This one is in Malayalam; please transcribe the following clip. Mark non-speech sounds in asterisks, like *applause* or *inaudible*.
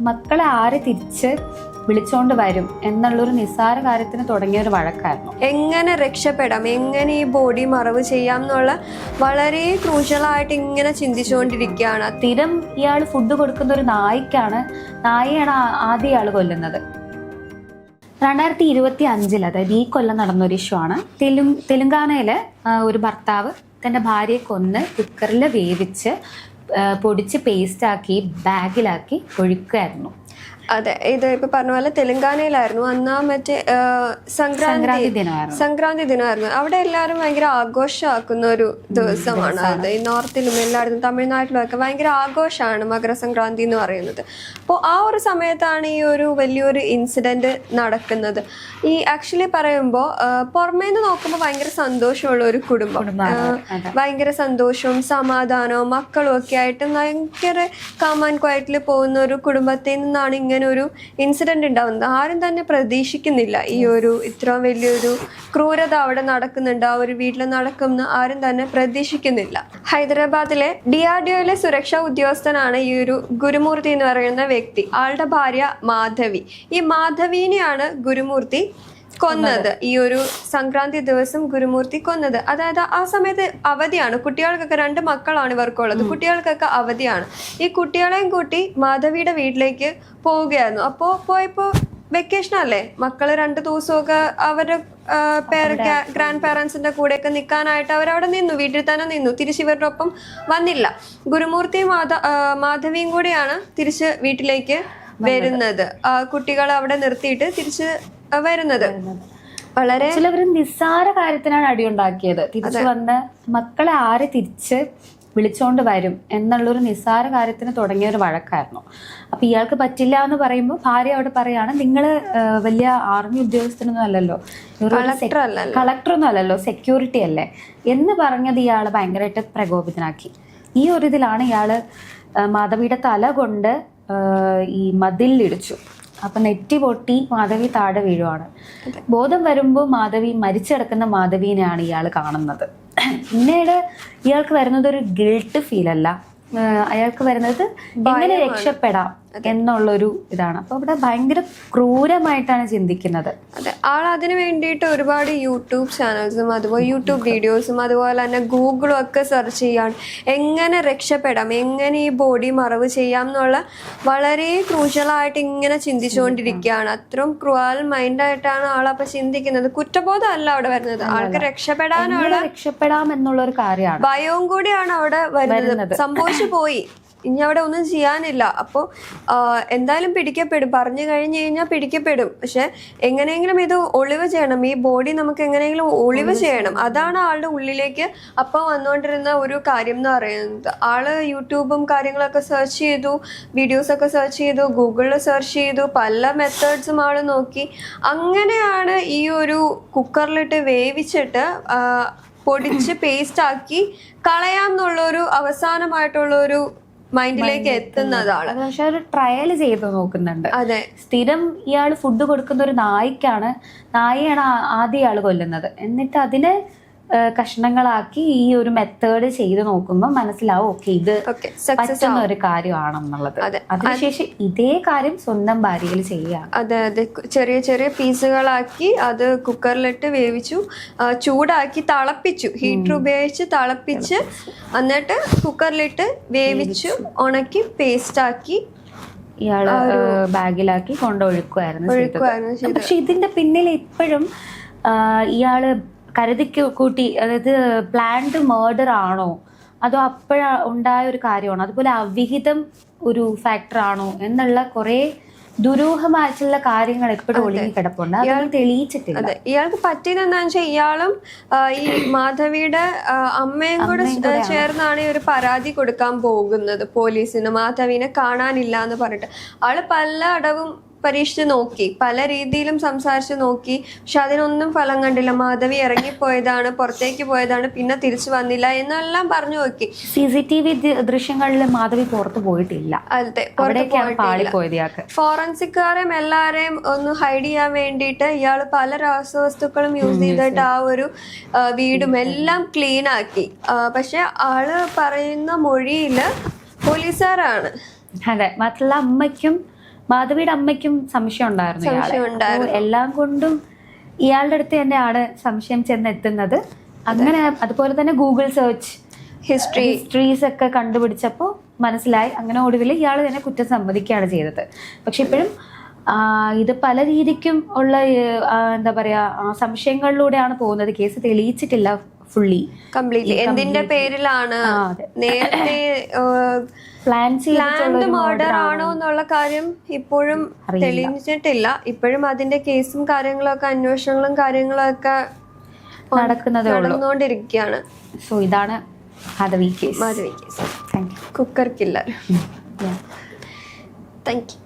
മക്കളെ ആരെ തിരിച്ച് വിളിച്ചോണ്ട് വരും എന്നുള്ളൊരു നിസ്സാര കാര്യത്തിന് തുടങ്ങിയ ഒരു വഴക്കായിരുന്നു. എങ്ങനെ രക്ഷപ്പെടാം? എങ്ങനെ ഈ ബോഡി മറവ് ചെയ്യാം എന്നുള്ള വളരെ ക്രൂഷ്യലായിട്ട് ഇങ്ങനെ ചിന്തിച്ചുകൊണ്ടിരിക്കുകയാണ്. സ്ഥിരം ഇയാൾ ഫുഡ് കൊടുക്കുന്ന ഒരു നായ്ക്കാണ് നായയാണ് ആദ്യം ഇയാൾ കൊല്ലുന്നത്. രണ്ടായിരത്തി ഇരുപത്തി അഞ്ചിൽ അതായത് ഈ കൊല്ലം നടന്നൊരു ഇഷ്യൂ ആണ്. തെലു തെലുങ്കാനയിലെ ഒരു ഭർത്താവ് തന്റെ ഭാര്യയെ കൊന്ന് കുക്കറിൽ വേവിച്ച് പൊടിച്ച് പേസ്റ്റാക്കി ബാഗിലാക്കി ഒഴുക്കുകയായിരുന്നു അതെ ഇത് ഇപ്പൊ പറഞ്ഞ പോലെ തെലങ്കാനയിലായിരുന്നു. അന്ന് മറ്റേ സംക്രാന്തി സംക്രാന്തി ദിനമായിരുന്നു. അവിടെ എല്ലാവരും ഭയങ്കര ആഘോഷമാക്കുന്ന ഒരു ദിവസമാണ്. അത് ഈ നോർത്തിലും എല്ലായിടത്തും തമിഴ്നാട്ടിലും ഒക്കെ ഭയങ്കര ആഘോഷമാണ് മകരസംക്രാന്തി എന്ന് പറയുന്നത്. അപ്പോൾ ആ ഒരു സമയത്താണ് ഈ ഒരു വലിയൊരു ഇൻസിഡന്റ് നടക്കുന്നത്. ഈ ആക്ച്വലി പറയുമ്പോൾ പുറമേ നിന്ന് നോക്കുമ്പോൾ ഭയങ്കര സന്തോഷമുള്ള ഒരു കുടുംബം. ഭയങ്കര സന്തോഷവും സമാധാനവും മക്കളും ഒക്കെ ആയിട്ട് ഭയങ്കര കാമാൻ ക്വയറ്റിൽ പോകുന്ന ഒരു കുടുംബത്തിൽ നിന്നാണ് ഇങ്ങനെ ഒരു ഇൻസിഡന്റ് ഉണ്ടാവുന്നത്. ആരും തന്നെ പ്രതീക്ഷിക്കുന്നില്ല. ഈ ഒരു ഇത്രയും വലിയൊരു ക്രൂരത അവിടെ നടക്കുന്നുണ്ട്. ആ ഒരു വീട്ടിൽ നടക്കുമെന്ന് ആരും തന്നെ പ്രതീക്ഷിക്കുന്നില്ല. ഹൈദരാബാദിലെ ഡി ആർ ഡി ഒയിലെ സുരക്ഷാ ഉദ്യോഗസ്ഥനാണ് ഈ ഒരു ഗുരുമൂർത്തി എന്ന് പറയുന്ന വ്യക്തി. ആളുടെ ഭാര്യ മാധവി. ഈ മാധവീനെയാണ് ഗുരുമൂർത്തി കൊന്നത്. ഈ ഒരു സംക്രാന്തി ദിവസം ഗുരുമൂർത്തി കൊന്നത്. അതായത് ആ സമയത്ത് അവധിയാണ്. കുട്ടികൾക്കൊക്കെ രണ്ട് മക്കളാണ് ഇവർക്കുള്ളത്. കുട്ടികൾക്കൊക്കെ അവധിയാണ്. ഈ കുട്ടികളെയും കൂട്ടി മാധവിയുടെ വീട്ടിലേക്ക് പോവുകയായിരുന്നു. അപ്പോ പോയപ്പോൾ വെക്കേഷൻ അല്ലേ? മക്കൾ രണ്ട് ദിവസമൊക്കെ അവരുടെ ഗ്രാൻഡ് പേരൻസിന്റെ കൂടെയൊക്കെ നിൽക്കാനായിട്ട് അവരവിടെ നിന്നു. വീട്ടിൽ തന്നെ നിന്നു. തിരിച്ച് ഇവരുടെ ഒപ്പം വന്നില്ല. ഗുരുമൂർത്തിയും മാധ മാധവിയും കൂടിയാണ് തിരിച്ച് വീട്ടിലേക്ക് വരുന്നത്. കുട്ടികൾ അവിടെ നിർത്തിയിട്ട് തിരിച്ച് വരുന്നത്. വളരെ ചിലവർ നിസ്സാര കാര്യത്തിനാണ് അടിയുണ്ടാക്കിയത്. തിരിച്ചു വന്ന് മക്കളെ ആരെ തിരിച്ച് വിളിച്ചോണ്ട് വരും എന്നുള്ളൊരു നിസ്സാര കാര്യത്തിന് തുടങ്ങിയ ഒരു വഴക്കായിരുന്നു. അപ്പൊ ഇയാൾക്ക് പറ്റില്ല എന്ന് പറയുമ്പോൾ ഭാര്യ അവിടെ പറയാണ് നിങ്ങൾ വലിയ ആർമി ഉദ്യോഗസ്ഥനൊന്നും അല്ലല്ലോ. കളക്ടർ അല്ലല്ലോ. സെക്യൂരിറ്റി അല്ലേ? എന്ന് പറഞ്ഞത് ഇയാളെ ഭയങ്കരമായിട്ട് പ്രകോപിതനാക്കി. ഈ ഒരു ഇതിലാണ് ഇയാൾ ആ, മാധവിയുടെ തല കൊണ്ട് ഈ മതിലിടിച്ചു. അപ്പൊ നെറ്റി പൊട്ടി മാധവി താഴെ വീഴുവാണ്. ബോധം വരുമ്പോൾ മാധവി മരിച്ചടക്കുന്ന മാധവീനെയാണ് ഇയാൾ കാണുന്നത്. പിന്നീട് ഇയാൾക്ക് വരുന്നത് ഒരു ഗിൽട്ട് ഫീൽ അല്ല. അയാൾക്ക് വരുന്നത് എങ്ങനെ രക്ഷപ്പെടാം? എന്നുള്ളൊരു ഇതാണ്. അപ്പൊ ഇവിടെ ഭയങ്കര ക്രൂരമായിട്ടാണ് ചിന്തിക്കുന്നത്. അതെ. ആൾ അതിനു വേണ്ടിയിട്ട് ഒരുപാട് യൂട്യൂബ് ചാനൽസും അതുപോലെ യൂട്യൂബ് വീഡിയോസും അതുപോലെ തന്നെ ഗൂഗിളും ഒക്കെ സെർച്ച് ചെയ്യാൻ എങ്ങനെ രക്ഷപ്പെടാം എങ്ങനെ ഈ ബോഡി മറവ് ചെയ്യാം എന്നുള്ള വളരെ ക്രൂഷ്യലായിട്ട് ഇങ്ങനെ ചിന്തിച്ചുകൊണ്ടിരിക്കുകയാണ്. അത്രയും ക്രൂവൽ മൈൻഡായിട്ടാണ് ആൾ അപ്പൊ ചിന്തിക്കുന്നത്. കുറ്റബോധം അല്ല അവിടെ വരുന്നത്. ആൾക്ക് രക്ഷപ്പെടാനുള്ള രക്ഷപ്പെടാം എന്നുള്ള ഒരു കാര്യമാണ്. ഭയവും കൂടിയാണ് അവിടെ വരുന്നത്. സംഭവിച്ചു പോയി. ഇനി അവിടെ ഒന്നും ചെയ്യാനില്ല. അപ്പോൾ എന്തായാലും പിടിക്കപ്പെടും. പറഞ്ഞു കഴിഞ്ഞു കഴിഞ്ഞാൽ പിടിക്കപ്പെടും. പക്ഷെ എങ്ങനെയെങ്കിലും ഇത് ഒളിവ് ചെയ്യണം. ഈ ബോഡി നമുക്ക് എങ്ങനെയെങ്കിലും ഒളിവ് ചെയ്യണം. അതാണ് ആളുടെ ഉള്ളിലേക്ക് അപ്പം വന്നുകൊണ്ടിരുന്ന ഒരു കാര്യം എന്ന് പറയുന്നത്. ആൾ യൂട്യൂബും കാര്യങ്ങളൊക്കെ സെർച്ച് ചെയ്തു വീഡിയോസ് ഒക്കെ സെർച്ച് ചെയ്തു ഗൂഗിളിൽ സെർച്ച് ചെയ്തു പല മെത്തേഡ്സും ആൾ നോക്കി. അങ്ങനെയാണ് ഈ ഒരു കുക്കറിലിട്ട് വേവിച്ചിട്ട് പൊടിച്ച് *coughs* പേസ്റ്റ് ആക്കി കളയാം എന്നുള്ളൊരു അവസാനമായിട്ടുള്ള ഒരു മൈൻഡിലേക്ക് എത്തുന്നതാണ് പക്ഷെ ഒരു ട്രയൽ ചെയ്ത് നോക്കുന്നുണ്ട്. അതെ. സ്ഥിരം ഇയാൾ ഫുഡ് കൊടുക്കുന്ന ഒരു നായ്ക്കാണ് നായയാണ് ആദ്യ ഇയാൾ കൊല്ലുന്നത്. എന്നിട്ട് അതിനെ കഷ്ണങ്ങളാക്കി ഈ ഒരു മെത്തേഡ് ചെയ്ത് നോക്കുമ്പോൾ മനസ്സിലാവും ഓക്കെ ഇത് പറ്റുന്ന ഒരു കാര്യമാണെന്നുള്ളത്. അതെ. അതിനുശേഷം ഇതേ കാര്യം സ്വന്തം ഭാര്യയിൽ ചെയ്യാം. അതെ അതെ. ചെറിയ ചെറിയ പീസുകളാക്കി അത് കുക്കറിലിട്ട് വേവിച്ചു ചൂടാക്കി തിളപ്പിച്ചു ഹീറ്റർ ഉപയോഗിച്ച് തിളപ്പിച്ച് എന്നിട്ട് കുക്കറിലിട്ട് വേവിച്ചു ഉണക്കി പേസ്റ്റ് ആക്കി ഇയാൾ ബാഗിലാക്കി കൊണ്ടൊഴുക്കുമായിരുന്നു പക്ഷെ ഇതിന്റെ പിന്നിൽ ഇപ്പോഴും ഇയാൾ കരുതി കൂട്ടി അതായത് പ്ലാൻഡ് മേർഡർ ആണോ? അതോ അപ്പോഴാ ഉണ്ടായ ഒരു കാര്യമാണോ? അതുപോലെ അവിഹിതം ഒരു ഫാക്ടർ ആണോ? എന്നുള്ള കുറെ ദുരൂഹമായിട്ടുള്ള കാര്യങ്ങൾ എപ്പോഴും ഒളിഞ്ഞു കിടപ്പുണ്ട് തെളിയിച്ചിട്ടില്ല. അതെ. ഇയാൾക്ക് പറ്റിയത് എന്താണെന്ന് വെച്ചാൽ ഇയാളും ഈ മാധവിയുടെ അമ്മയും കൂടെ ചേർന്നാണ് ഈ ഒരു പരാതി കൊടുക്കാൻ പോകുന്നത് പോലീസിന്. മാധവിനെ കാണാനില്ല എന്ന് പറഞ്ഞിട്ട്. ആൾ പല അടവും പരീക്ഷിച്ച് നോക്കി. പല രീതിയിലും സംസാരിച്ച് നോക്കി. പക്ഷെ അതിനൊന്നും ഫലം കണ്ടില്ല. മാധവി ഇറങ്ങിപ്പോയതാണ് പുറത്തേക്ക് പോയതാണ് പിന്നെ തിരിച്ചു വന്നില്ല എന്നെല്ലാം പറഞ്ഞു നോക്കി. സി സി ടി വി ദൃശ്യങ്ങളിൽ മാധവി പുറത്തു പോയിട്ടില്ല. അതെ പുറത്ത് അവിടേക്കാണ് പോയിട്ടില്ല. പാളിപ്പോയത് ഫോറൻസിക്കാരെയും എല്ലാരെയും ഒന്ന് ഹൈഡ് ചെയ്യാൻ വേണ്ടിയിട്ട് ഇയാൾ പല രാസവസ്തുക്കളും യൂസ് ചെയ്തിട്ട് ആ ഒരു വീടും എല്ലാം ക്ലീൻ ആക്കി. പക്ഷെ ആൾ പറയുന്ന മൊഴിയിൽ പോലീസുകാരാണ്. അതെ മാത്രമല്ല അമ്മയ്ക്കും മാധവിയുടെ അമ്മയ്ക്കും സംശയം ഉണ്ടായിരുന്നു. എല്ലാം കൊണ്ടും ഇയാളുടെ അടുത്ത് തന്നെയാണ് സംശയം ചെന്നെത്തുന്നത്. അങ്ങനെ അതുപോലെ തന്നെ ഗൂഗിൾ സെർച്ച് ഹിസ്റ്ററി ഹിസ്റ്ററീസ് ഒക്കെ കണ്ടുപിടിച്ചപ്പോൾ മനസ്സിലായി. അങ്ങനെ ഒടുവിൽ ഇയാൾ തന്നെ കുറ്റം സമ്മതിക്കുകയാണ് ചെയ്തത്. പക്ഷെ ഇപ്പോഴും ഇത് പല രീതിക്കും ഉള്ള എന്താ പറയാ ആ, സംശയങ്ങളിലൂടെയാണ് പോകുന്നത്. കേസ് തെളിയിച്ചിട്ടില്ല. ഫുള്ളി കംപ്ലീറ്റ്ലി എന്തിന്റെ പേരിലാണ്. നേരത്തെ പ്ലാൻ പ്ലാൻഡ് മർഡർ ആണോ? എന്നുള്ള കാര്യം ഇപ്പോഴും തെളിഞ്ഞിട്ടില്ല ഇപ്പോഴും അതിന്റെ കേസും കാര്യങ്ങളൊക്കെ അന്വേഷണങ്ങളും കാര്യങ്ങളൊക്കെ നടക്കുന്നത് നടന്നുകൊണ്ടിരിക്കുകയാണ്. സോ ഇതാണ് Madhavi case Madhavi case cooker killer thank you